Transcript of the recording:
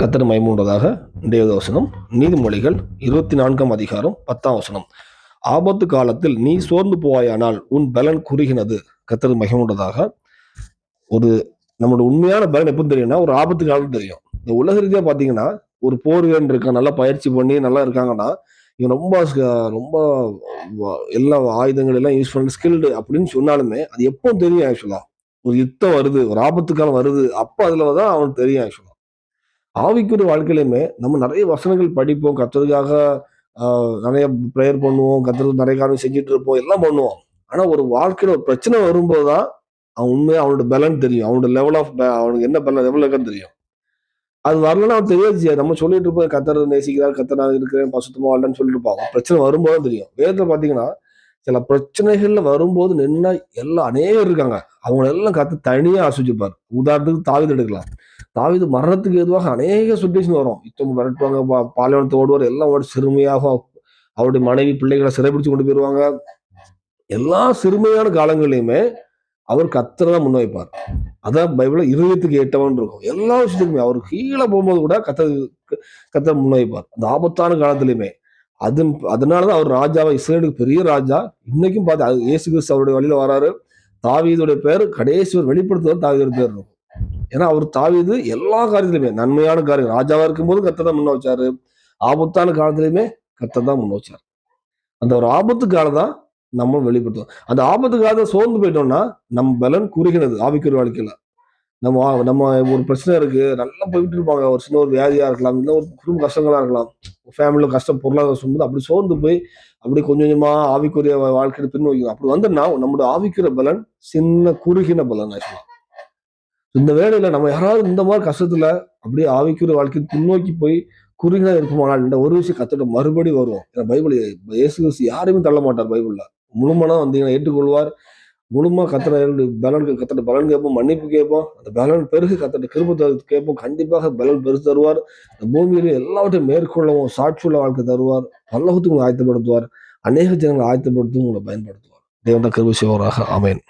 கத்தர் மைமூன்றதாக தேவதோசனம். நீதிமொழிகள் இருபத்தி நான்காம் அதிகாரம் பத்தாம் வசனம். ஆபத்து காலத்தில் நீ சோர்ந்து போவாயானால் உன் பலன் குறுகினது. கத்தர் மகிமுண்டதாக ஒரு நம்மளோட உண்மையான பலன் எப்போ தெரியும்னா ஒரு ஆபத்து காலம் தெரியும். இந்த உலக ரீதியாக பார்த்தீங்கன்னா ஒரு போர் வீரன் இருக்கான் நல்லா பயிற்சி பண்ணி நல்லா இருக்காங்கன்னா இவன் ரொம்ப ரொம்ப எல்லா ஆயுதங்கள் எல்லாம் யூஸ் பண்ண ஸ்கில்டு அப்படின்னு சொன்னாலுமே அது எப்போ தெரியும் ஆக்சுவலா ஒரு யுத்தம் வருது ஒரு ஆபத்து காலம் வருது அப்போ அதில் தான் அவனுக்கு தெரியும் ஆக்சுவலா ஆவிக்குரிய வாழ்க்கையிலுமே நம்ம நிறைய வசனங்கள் படிப்போம். கத்தருக்காக நிறைய ப்ரேயர் பண்ணுவோம். கத்துறது நிறைய காரியம் செஞ்சுட்டு இருப்போம். எல்லாம் பண்ணுவோம். ஆனால் ஒரு வாழ்க்கையில் ஒரு பிரச்சனை வரும்போது தான் அவன் உண்மையாக அவனோட பலன் தெரியும். அவனோட லெவல் ஆஃப் அவனுக்கு என்ன பலன் லெவல் இருக்குன்னு தெரியும். அது வரலன்னா அவன் தெரியாது நம்ம சொல்லிட்டு இருப்போம் கத்தர் நேசிக்கிறார் கத்தர் நான் இருக்கிறேன் பசுத்தமாக வாழ்றேன்னு சொல்லிட்டு இருப்பான் பிரச்சனை வரும்போது தான் தெரியும். வேதத்தில் பார்த்தீங்கன்னா சில பிரச்சனைகள்ல வரும்போது நின்னா எல்லாம் அநேகம் இருக்காங்க. அவங்களெல்லாம் கத்து தனியா ஆசிச்சிருப்பார் உதாரணத்துக்கு தாவித எடுக்கலாம். தாவிது மரணத்துக்கு எதுவாக அநேக சுச்சுவேஷன் வரும். இத்தவங்க விரட்டுவாங்க பா- பாலைவனத்தை ஓடுவார் எல்லாம் ஓடி சிறுமையாக அவருடைய மனைவி பிள்ளைகளை சிறைபிடிச்சு கொண்டு போயிருவாங்க. எல்லா சிறுமையான காலங்களையுமே அவர் கத்தரை தான் அதான் பைபிள இருதயத்துக்கு ஏற்றவன் இருக்கும். எல்லா விஷயத்துக்குமே அவர் கீழே போகும்போது கூட கத்த கத்த முன்வைப்பார். அந்த ஆபத்தான காலத்திலையுமே அது அதனாலதான் அவர் ராஜாவை இஸ்ரேலுக்கு பெரிய ராஜா. இன்னைக்கும் பார்த்து அது ஏசு கிறிஸ்து அவருடைய வழியில வராரு. தாவீதுடைய பேர் கடைசி ஒரு வெளிப்படுத்துவது தாவீதுடைய பேர் இருக்கும். ஏன்னா அவர் தாவீது எல்லா காரியத்திலுமே நன்மையான காரியம். ராஜாவா இருக்கும்போது கத்தை தான் முன்ன வச்சாரு. ஆபத்தான காலத்திலையுமே கத்தை தான் முன்ன வச்சாரு. அந்த ஒரு ஆபத்து காலம் தான் நம்ம வெளிப்படுத்துவோம். அந்த ஆபத்து காலத்தை சோர்ந்து போயிட்டோம்னா நம்ம பலன் குறுகினது ஆவிக்குரிய வாழ்க்கையில. நம்ம நம்ம ஒரு பிரச்சனை இருக்கு. நல்லா போயிட்டு இருப்பாங்க. ஒரு சின்ன ஒரு வியாதியா இருக்கலாம். இல்லை ஒரு குடும்ப கஷ்டங்களா இருக்கலாம். ஃபேமிலியில் கஷ்டம் பொருளாதார சொல்லும்போது அப்படி சோர்ந்து போய் அப்படி கொஞ்சம் கொஞ்சமா ஆவிக்குரிய வா- வாழ்க்கையில பின்னோக்கி அப்படி வந்தோம்னா நம்மளோட ஆவிக்குரிய பலன் சின்ன குறுகின பலன் ஆக்சுவலா இந்த வேலையில நம்ம யாராவது இந்த மாதிரி கஷ்டத்துல அப்படியே ஆவிக்குரிய வாழ்க்கையை பின்னோக்கி போய் குறுகினா இருப்போமானால் இந்த ஒரு விஷயம் கத்துட்டு மறுபடியும் வருவோம். ஏன்னா பைபிள் இயேசு கிறிஸ்து யாரையுமே தள்ள மாட்டார் பைபிள்ல. முழுமனா வந்தீங்கன்னா ஏற்றுக்கொள்வார். முழுமா கத்தனை பலன் கத்தட்ட பலன் கேட்போம் மன்னிப்பு கேட்போம். அந்த பலன் பெருகு கத்தட்ட கிருபத்தை கேட்போம். கண்டிப்பாக பலன் பெருசு தருவார். இந்த பூமியில எல்லாவற்றையும் மேற்கொள்ளவும் சாட்சியுள்ள வாழ்க்கை தருவார். பல்லவத்துக்கு உங்களை ஆயத்தப்படுத்துவார். அநேக ஜனங்களை ஆயத்தப்படுத்தும் உங்களை பயன்படுத்துவார். தேவன கிருப சிவராக அமேன்